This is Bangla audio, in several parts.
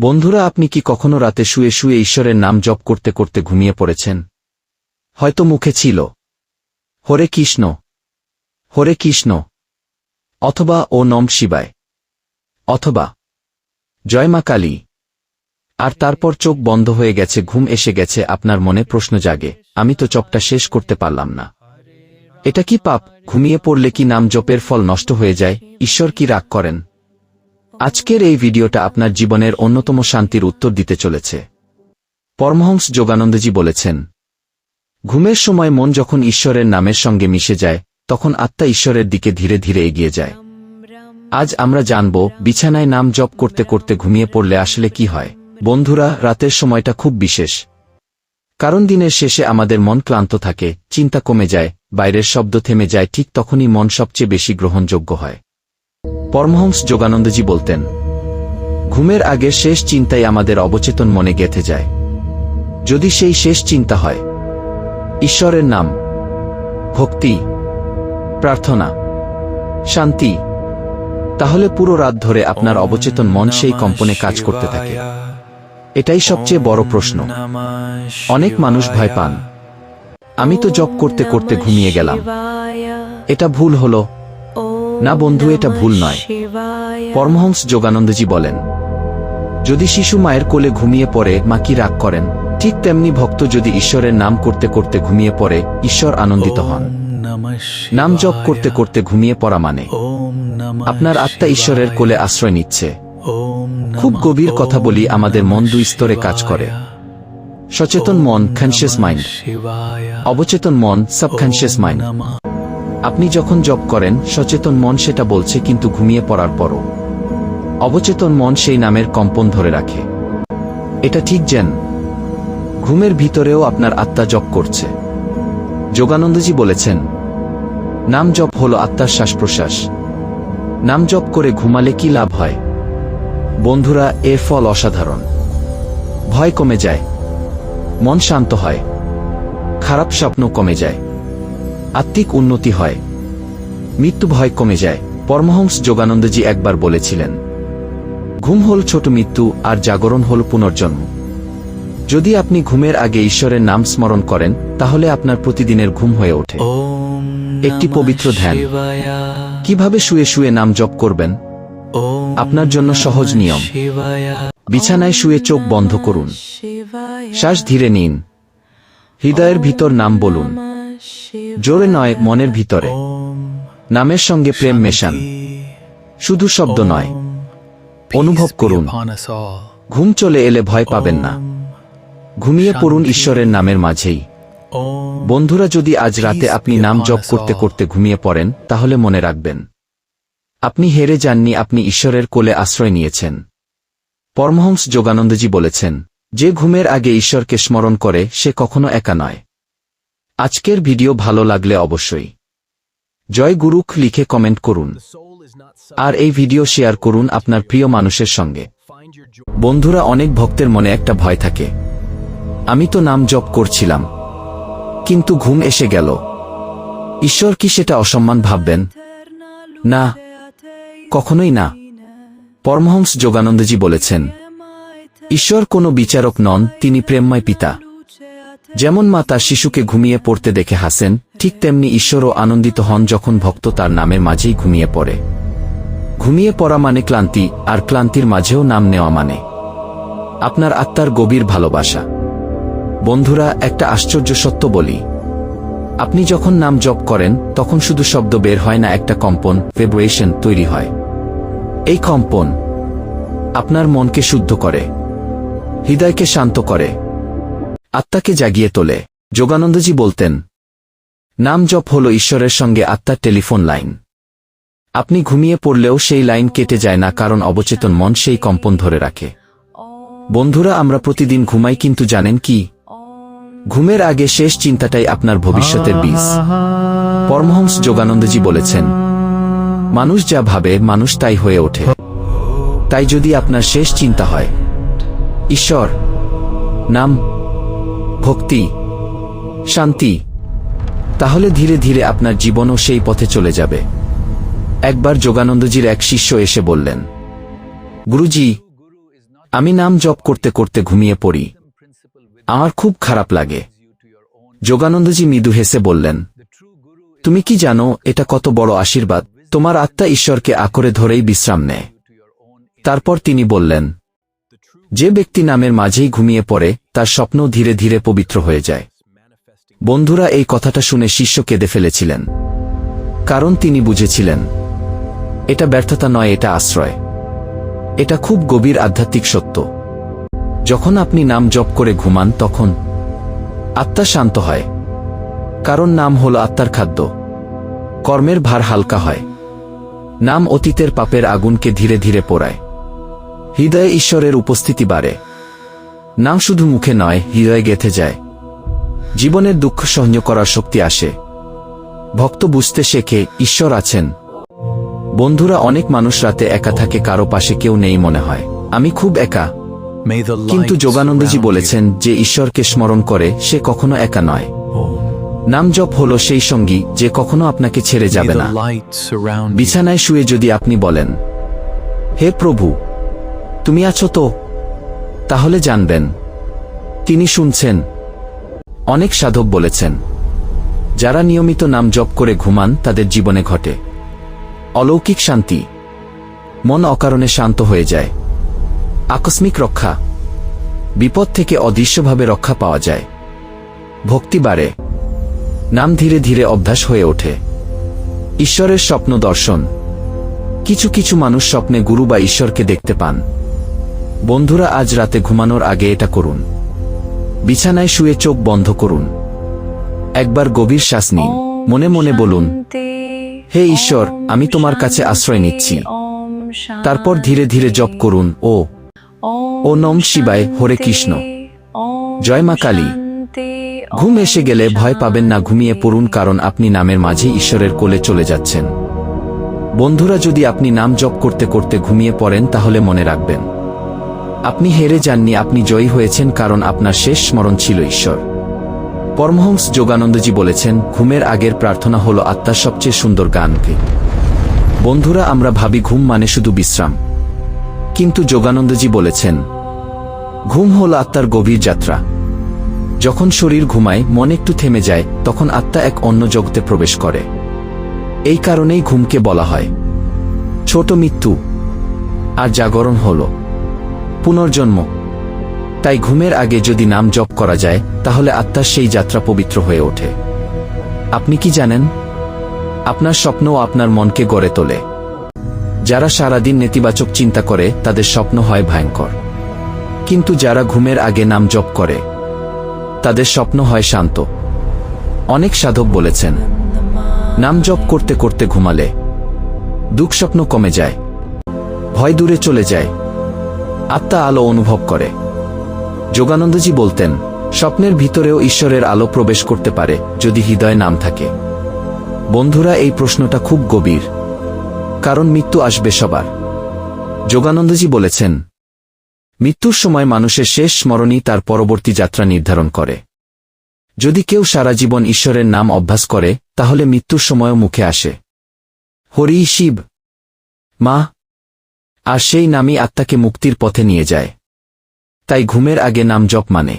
বন্ধুরা, আপনি কি কখনো রাতে শুয়ে শুয়ে ঈশ্বরের নাম জপ করতে করতে ঘুমিয়ে পড়েছেন? হয়তো মুখে ছিল। হরে কৃষ্ণ। হরে কৃষ্ণ। অথবা, ও নম শিবায়। অথবা, জয় মা কালী। আর তারপর চোখ বন্ধ হয়ে গেছে, ঘুম এসে গেছে, আপনার মনে প্রশ্ন জাগে, আমি তো চপটা শেষ করতে পারলাম না। এটা কি পাপ? ঘুমিয়ে পড়লে কি নাম জপের ফল নষ্ট হয়ে যায়? ঈশ্বর কি রাগ করেন? আজকের এই ভিডিওটা আপনার জীবনের অন্যতম শান্তির উত্তর দিতে চলেছে। পরমহংস যোগানন্দজি বলেছেন, ঘুমের সময় মন যখন ঈশ্বরের নামের সঙ্গে মিশে যায়, তখন আত্মা ঈশ্বরের দিকে ধীরে ধীরে এগিয়ে যায়। আজ আমরা জানব, বিছানায় নাম জপ করতে করতে ঘুমিয়ে পড়লে আসলে কি হয়। বন্ধুরা, রাতের সময়টা খুব বিশেষ। কারণ দিনের শেষে আমাদের মন ক্লান্ত থাকে, চিন্তা কমে যায়, বাইরের শব্দ থেমে যায়, ঠিক তখনই মন সবচেয়ে বেশি গ্রহণযোগ্য হয়। পরমহংস যোগানন্দজি বলতেন ঘুমের আগে শেষ চিন্তাই আমাদের অবচেতন মনে গেঁথে যায়। যদি সেই শেষ চিন্তা হয় ঈশ্বরের নাম ভক্তি প্রার্থনা শান্তি তাহলে পুরো রাত ধরে আপনার অবচেতন মন সেই কম্পনে কাজ করতে থাকে। এটাই সবচেয়ে বড় প্রশ্ন। অনেক মানুষ ভয় পান। আমি তো জব করতে করতে ঘুমিয়ে গেলাম। এটা ভুল হলো। না বন্ধু এটা ভুল নয়। পরমহংস যোগানন্দজি বলেন যদি শিশু মায়ের কোলে ঘুমিয়ে পড়ে মা কি রাগ করেন? ঠিক তেমনি ভক্ত যদি ঈশ্বরের নাম করতে করতে ঘুমিয়ে পড়ে ঈশ্বর আনন্দিত হন। নাম জপ করতে করতে ঘুমিয়ে পড়া মানে আপনার আত্মা ঈশ্বরের কোলে আশ্রয় নিচ্ছে। খুব গভীর কথা বলি আমাদের মন দুই স্তরে কাজ করে। সচেতন মন কনসিয়াস মাইন্ড অবচেতন মন সাবকনসিয়াস মাইন্ড আপনি যখন জব করেন, সচেতন মন সেটা বলছে কিন্তু ঘুমিয়ে পড়ার পরও। অবচেতন মন সেই নামের কম্পন ধরে রাখে। এটা ঠিক যেন। ঘুমের ভিতরেও আপনার আত্মা জপ করছে। যোগানন্দজি বলেছেন, নাম জপ হল আত্মার শ্বাস প্রশ্বাস নাম জপ করে ঘুমালে কি লাভ হয়? বন্ধুরা এর ফল অসাধারণ। ভয় কমে যায়। মন শান্ত হয়। খারাপ স্বপ্ন কমে যায়। আত্মিক উন্নতি হয়। মৃত্যু ভয় কমে যায়। পরমহংস যোগানন্দজি একবার বলেছিলেন ঘুম হল ছোট মৃত্যু আর জাগরণ হল পুনর্জন্ম। যদি আপনি ঘুমের আগে ঈশ্বরের নাম স্মরণ করেন তাহলে আপনার প্রতিদিনের ঘুম হয়ে ওঠে। একটি পবিত্র ধ্যান। কীভাবে শুয়ে শুয়ে নাম জপ করবেন? আপনার জন্য সহজ নিয়ম। বিছানায় শুয়ে চোখ বন্ধ করুন। শ্বাস ধীরে নিন। হৃদয়ের ভিতর নাম বলুন। জোরে নয় মনের ভিতরে। নামের সঙ্গে প্রেম মেশান। শুধু শব্দ নয়। অনুভব করুন। ঘুম চলে এলে ভয় পাবেন না। ঘুমিয়ে পড়ুন ঈশ্বরের নামের মাঝেই। বন্ধুরা যদি আজ রাতে আপনি নাম জপ করতে করতে ঘুমিয়ে পড়েন তাহলে মনে রাখবেন আপনি হেরে যাননি আপনি ঈশ্বরের কোলে আশ্রয় নিয়েছেন। পরমহংস যোগানন্দজি বলেছেন যে ঘুমের আগে ঈশ্বরকে স্মরণ করে সে কখনো একা নয়। আজকের ভিডিও ভালো লাগলে অবশ্যই জয় গুরুখ লিখে কমেন্ট করুন। আর এই ভিডিও শেয়ার করুন আপনার প্রিয় মানুষের সঙ্গে। বন্ধুরা, অনেক ভক্তের মনে একটা ভয় থাকে। আমি তো নাম জপ করছিলাম, কিন্তু ঘুম এসে গেল। ঈশ্বর কি সেটা অসম্মান ভাববেন? না, কখনোই না। পরমহংস যোগানন্দজি বলেছেন, ঈশ্বর কোনো বিচারক নন, তিনি প্রেমময় পিতা। যেমন মা তার শিশুকে ঘুমিয়ে পড়তে দেখে হাসেন, ঠিক তেমনি ঈশ্বরও আনন্দিত হন যখন ভক্ত তার নামের মাঝেই ঘুমিয়ে পড়ে। ঘুমিয়ে পড়া মানে ক্লান্তি, আর ক্লান্তির মাঝেও নাম নেওয়া মানে। আপনার আত্মার গভীর ভালোবাসা। বন্ধুরা, একটা আশ্চর্য সত্য বলি। আপনি যখন নাম জপ করেন, তখন শুধু শব্দ বের হয় না, একটা কম্পন ফেব্রেশন তৈরি হয়। এই কম্পন আপনার মনকে শুদ্ধ করে, হৃদয়কে শান্ত করে। আত্মাকে জাগিয়ে তোলে। যোগানন্দজি বলতেন, নাম জপ হল ঈশ্বরের সঙ্গে আত্মার টেলিফোন লাইন। আপনি ঘুমিয়ে পড়লেও সেই লাইন কেটে যায় না, কারণ অবচেতন মন সেই কম্পন ধরে রাখে। বন্ধুরা, আমরা প্রতিদিন ঘুমাই কিন্তু জানেন কি? ঘুমের আগে শেষ চিন্তাটাই আপনার ভবিষ্যতের বীজ। পরমহংস যোগানন্দজি বলেছেন, মানুষ যা ভাবে, মানুষ তাই হয়ে ওঠে। তাই যদি আপনার শেষ চিন্তা হয়, ঈশ্বর, নাম ভক্তি, শান্তি, তাহলে ধীরে ধীরে আপনার জীবনও সেই পথে চলে যাবে। একবার যোগানন্দজির এক শিষ্য এসে বললেন, গুরুজি, আমি নাম জপ করতে করতে ঘুমিয়ে পড়ি। আমার খুব খারাপ লাগে। যোগানন্দজি মৃদু হেসে বললেন, তুমি কি জানো, এটা কত বড় আশীর্বাদ। তোমার আত্মা ঈশ্বরকে আকরে ধরেই বিশ্রাম নেয়। তারপর তিনি বললেন যে ব্যক্তি নামের মাঝেই ঘুমিয়ে পড়ে, তার স্বপ্ন ধীরে ধীরে পবিত্র হয়ে যায়। বন্ধুরা, এই কথাটা শুনে শিষ্য কেঁদে ফেলেছিলেন। কারণ তিনি বুঝেছিলেন, এটা ব্যর্থতা নয়, এটা আশ্রয়। এটা খুব গভীর আধ্যাত্মিক সত্য। যখন আপনি নাম জপ করে ঘুমান, তখন আত্মা শান্ত হয়। কারণ নাম হল আত্মার খাদ্য। কর্মের ভার হালকা হয়। নাম অতীতের পাপের আগুনকে ধীরে ধীরে পোড়ায়। হৃদয়ে ঈশ্বরের উপস্থিতি বাড়ে। নাম শুধু মুখে নয় হৃদয়ে গেথে যায়। জীবনের দুঃখ সহ্য করার শক্তি আসে। ভক্ত বুঝতে শেখে ঈশ্বর আছেন। বন্ধুরা অনেক মানুষ রাতে একা থাকে কারও পাশে কেউ নেই মনে হয়। আমি খুব একা। কিন্তু যোগানন্দজি বলেছেন যে ঈশ্বরকে স্মরণ করে সে কখনো একা নয়. নাম জপ হল সেই সঙ্গী যে কখনো আপনাকে ছেড়ে যাবে না। বিছানায় শুয়ে যদি আপনি বলেন হে প্রভু তুমি আছো তো? তাহলে জানবেন। তিনি শুনছেন। অনেক সাধক বলেছেন, যারা নিয়মিত নাম জপ করে ঘুমান, তাদের জীবনে ঘটে। অলৌকিক শান্তি। মন অকারণে শান্ত হয়ে যায়। আকস্মিক রক্ষা। বিপদ থেকে অদৃশ্যভাবে রক্ষা পাওয়া যায়। ভক্তি বাড়ে। নাম ধীরে ধীরে অভ্যাস হয়ে ওঠে। ঈশ্বরের স্বপ্ন দর্শন। কিছু কিছু মানুষ স্বপ্নে গুরু বা ঈশ্বরকে দেখতে পান। বন্ধুরা, আজ রাতে ঘুমানোর আগে এটা করুন। বিছানায় শুয়ে চোখ বন্ধ করুন। একবার গভীর শ্বাস নিন। মনে মনে বলুন, হে ঈশ্বর, আমি তোমার কাছে আশ্রয় নিচ্ছি। তারপর ধীরে ধীরে জপ করুন, ও ও নম শিবায়, হরে কৃষ্ণ। জয় মা কালী। ঘুম এসে গেলে ভয় পাবেন না, ঘুমিয়ে পড়ুন, কারণ আপনি নামের মাঝে ঈশ্বরের কোলে চলে যাচ্ছেন। বন্ধুরা, যদি আপনি নাম জপ করতে করতে ঘুমিয়ে পড়েন, তাহলে মনে রাখবেন আপনি হেরে যাননি, আপনি জয়ী হয়েছেন কারণ আপনার শেষ স্মরণ ছিল ঈশ্বর। পরমহংস যোগানন্দজি বলেছেন, ঘুমের আগের প্রার্থনা হল আত্মার সবচেয়ে সুন্দর গানকে। বন্ধুরা, আমরা ভাবি ঘুম মানে শুধু বিশ্রাম। কিন্তু যোগানন্দজি বলেছেন, ঘুম হল আত্মার গভীর যাত্রা। যখন শরীর ঘুমায়, মন একটু থেমে যায়, তখন আত্মা এক অন্য জগতে প্রবেশ করে। এই কারণেই ঘুমকে বলা হয়। ছোট মৃত্যু। আর জাগরণ হল। পুনর্জন্ম। তাই ঘুমের আগে যদি নাম জপ করা যায়, তাহলে আত্মার সেই যাত্রা পবিত্র হয়ে ওঠে। আপনি কি জানেন? আপনার স্বপ্নও আপনার মনকে গড়ে তোলে। যারা সারাদিন নেতিবাচক চিন্তা করে, তাদের স্বপ্ন হয় ভয়ঙ্কর। কিন্তু যারা ঘুমের আগে নাম জপ করে, তাদের স্বপ্ন হয় শান্ত। অনেক সাধক বলেছেন, নাম জপ করতে করতে ঘুমালে দুঃখ স্বপ্ন কমে যায়, ভয় দূরে চলে যায়। আত্মা আলো অনুভব করে। যোগানন্দজি বলতেন, স্বপ্নের ভিতরেও ঈশ্বরের আলো প্রবেশ করতে পারে যদি হৃদয় নাম থাকে। বন্ধুরা, এই প্রশ্নটা খুব গভীর, কারণ মৃত্যু আসবে সবার। যোগানন্দজি বলেছেন, মৃত্যুর সময় মানুষের শেষ স্মরণই তার পরবর্তী যাত্রা নির্ধারণ করে। যদি কেউ সারা জীবন ঈশ্বরের নাম অভ্যাস করে, তাহলে মৃত্যুর সময়ও মুখে আসে। হরি শিব, মা আর সেই নামই আত্মাকে মুক্তির পথে নিয়ে যায়। তাই ঘুমের আগে নাম জপ মানে।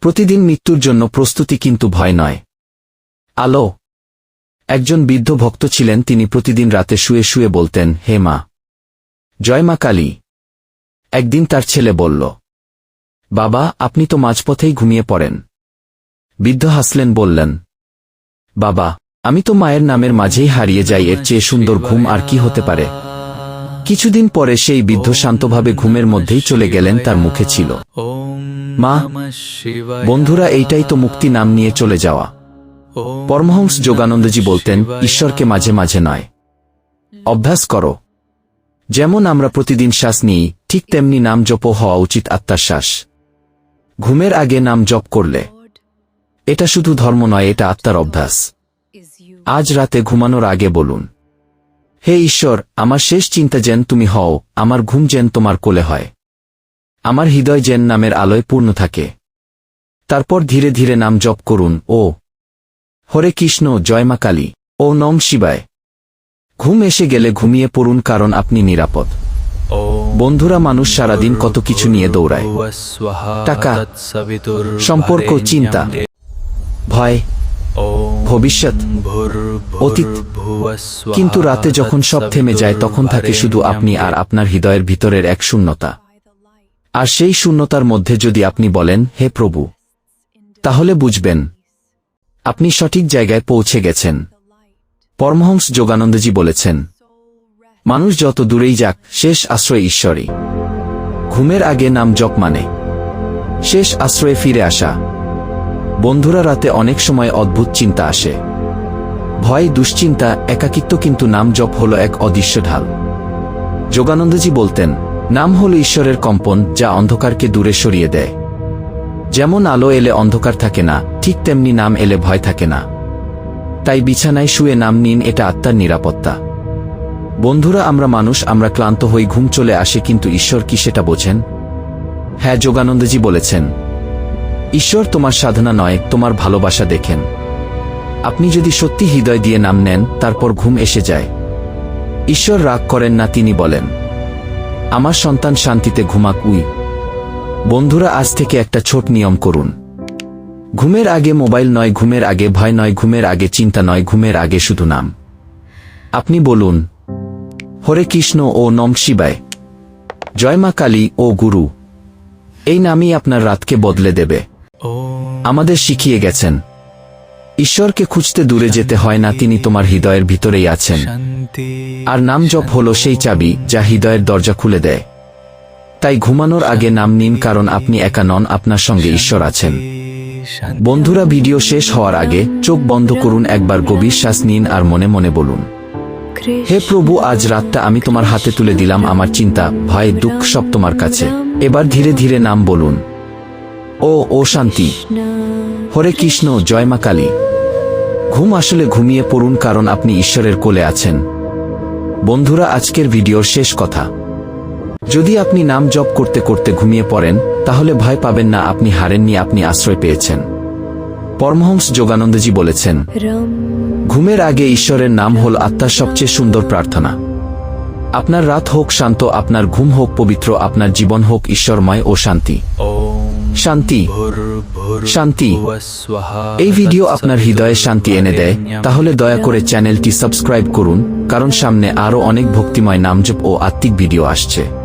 প্রতিদিন মৃত্যুর জন্য প্রস্তুতি কিন্তু ভয় নয়। আলো। একজন বৃদ্ধ ভক্ত ছিলেন, তিনি প্রতিদিন রাতে শুয়ে শুয়ে বলতেন, হে মা, জয় মা কালী। একদিন তার ছেলে বলল, বাবা, আপনি তো মাঝপথেই ঘুমিয়ে পড়েন। বৃদ্ধ হাসলেন, বললেন, বাবা, আমি তো মায়ের নামের মাঝেই হারিয়ে যাই, এর চেয়ে সুন্দর ঘুম আর কি হতে পারে? কিছুদিন পরে সেই বৃদ্ধ শান্তভাবে ঘুমের মধ্যেই চলে গেলেন তার মুখে ছিল। মা, বন্ধুরা এইটাই তো মুক্তি নাম নিয়ে চলে যাওয়া। পরমহংস যোগানন্দজি বলতেন ঈশ্বরকে মাঝে মাঝে নয়। অভ্যাস করো। যেমন আমরা প্রতিদিন শ্বাস নিই ঠিক তেমনি নাম জপ হওয়া উচিত আত্মার শ্বাস। ঘুমের আগে নাম জপ করলে। এটা শুধু ধর্ম নয় এটা আত্মার অভ্যাস। আজ রাতে ঘুমানোর আগে বলুন হে ঈশ্বর আমার শেষ চিন্তা যেন তুমি হও আমার ঘুম যেন তোমার কোলে হয়। আমার হৃদয় যেন নামের আলোয় পূর্ণ থাকে। তারপর ধীরে ধীরে নাম জপ করুন ও। হরে কৃষ্ণ জয় মা কালী ও নম শিবায়। ঘুম এসে গেলে ঘুমিয়ে পড়ুন কারণ আপনি নিরাপদ। বন্ধুরা মানুষ সারাদিন কত কিছু নিয়ে দৌড়ায়। টাকা, সম্পর্ক, চিন্তা, ভয় ভবিষ্যৎ অতীত। কিন্তু রাতে যখন সব থেমে যায় তখন থাকে শুধু আপনি আর আপনার হৃদয়ের ভিতরের এক শূন্যতা। আর সেই শূন্যতার মধ্যে যদি আপনি বলেন হে প্রভু তাহলে বুঝবেন আপনি সঠিক জায়গায় পৌঁছে গেছেন। পরমহংস যোগানন্দজি বলেছেন মানুষ যত দূরেই যাক শেষ আশ্রয় ঈশ্বরী ঘুমের আগে নাম জপ মানে শেষ আশ্রয়ে ফিরে আসা। বন্ধুরা রাতে অনেক সময় অদ্ভুত চিন্তা আসে। ভয়, দুশ্চিন্তা, একাকিত্ব কিন্তু নাম জপ হল এক অদৃশ্য ঢাল। যোগানন্দজি বলতেন, নাম হল ঈশ্বরের কম্পন যা অন্ধকারকে দূরে সরিয়ে দেয়। যেমন আলো এলে অন্ধকার থাকে না, ঠিক তেমনি নাম এলে ভয় থাকে না। তাই বিছানায় শুয়ে নাম নিন, এটা আত্মার নিরাপত্তা। বন্ধুরা, আমরা মানুষ, আমরা ক্লান্ত হই, ঘুম চলে আসে, কিন্তু ঈশ্বর কি সেটা বোঝেন? হ্যাঁ যোগানন্দজি বলেছেন ঈশ্বর তোমার সাধনা নয়, তোমার ভালোবাসা দেখেন। আপনি যদি সত্যি হৃদয় দিয়ে নাম নেন, তারপর ঘুম এসে যায়। ঈশ্বর রাগ করেন না, তিনি বলেন, আমার সন্তান শান্তিতে ঘুমাক, উই। বন্ধুরা, আজ থেকে একটা ছোট নিয়ম করুন। ঘুমের আগে মোবাইল নয়, ঘুমের আগে ভয় নয়, ঘুমের আগে চিন্তা নয়, ঘুমের আগে শুধু নাম। আপনি বলুন, হরে কৃষ্ণ, ও নম শিবায়। জয় মা কালী, ও গুরু। এই নামই আপনার রাতকে বদলে দেবে। আমাদের শিখিয়ে গেছেন, ঈশ্বরকে খুঁজতে দূরে যেতে হয় না, তিনি তোমার হৃদয়ের ভিতরেই আছেন। আর নাম জপ হল সেই চাবি যা হৃদয়ের দরজা খুলে দেয়। তাই ঘুমানোর আগে নাম নিন, কারণ আপনি একা নন, আপনার সঙ্গে ঈশ্বর আছেন। বন্ধুরা, ভিডিও শেষ হওয়ার আগে চোখ বন্ধ করুন, একবার গভীর শ্বাস নিন আর মনে মনে বলুন, হে প্রভু, আজ রাতটা আমি তোমার হাতে তুলে দিলাম, আমার চিন্তা, ভয়, দুঃখ সব তোমার কাছে। এবার ধীরে ধীরে নাম বলুন ও ও শান্তি হরে কৃষ্ণ, জয় মা কালী। ঘুম আসলে ঘুমিয়ে পড়ুন কারণ আপনি ঈশ্বরের কোলে আছেন। বন্ধুরা, আজকের ভিডিওর শেষ কথা। যদি আপনি নাম জপ করতে করতে ঘুমিয়ে পড়েন, তাহলে ভয় পাবেন না, আপনি হারেননি, আপনি আশ্রয় পেয়েছেন। পরমহংস যোগানন্দজি বলেছেন, ঘুমের আগে ঈশ্বরের নাম হল আত্মার সবচেয়ে সুন্দর প্রার্থনা। আপনার রাত হোক শান্ত, আপনার ঘুম হোক পবিত্র, আপনার জীবন হোক ঈশ্বরময় ও শান্তি। শান্তি। শান্তি। এই ভিডিও আপনার হৃদয়ে শান্তি এনে দেয়, তাহলে দয়া করে চ্যানেলটি সাবস্ক্রাইব করুন, কারণ সামনে আরও অনেক ভক্তিময় নামজপ ও আত্মিক ভিডিও আসছে।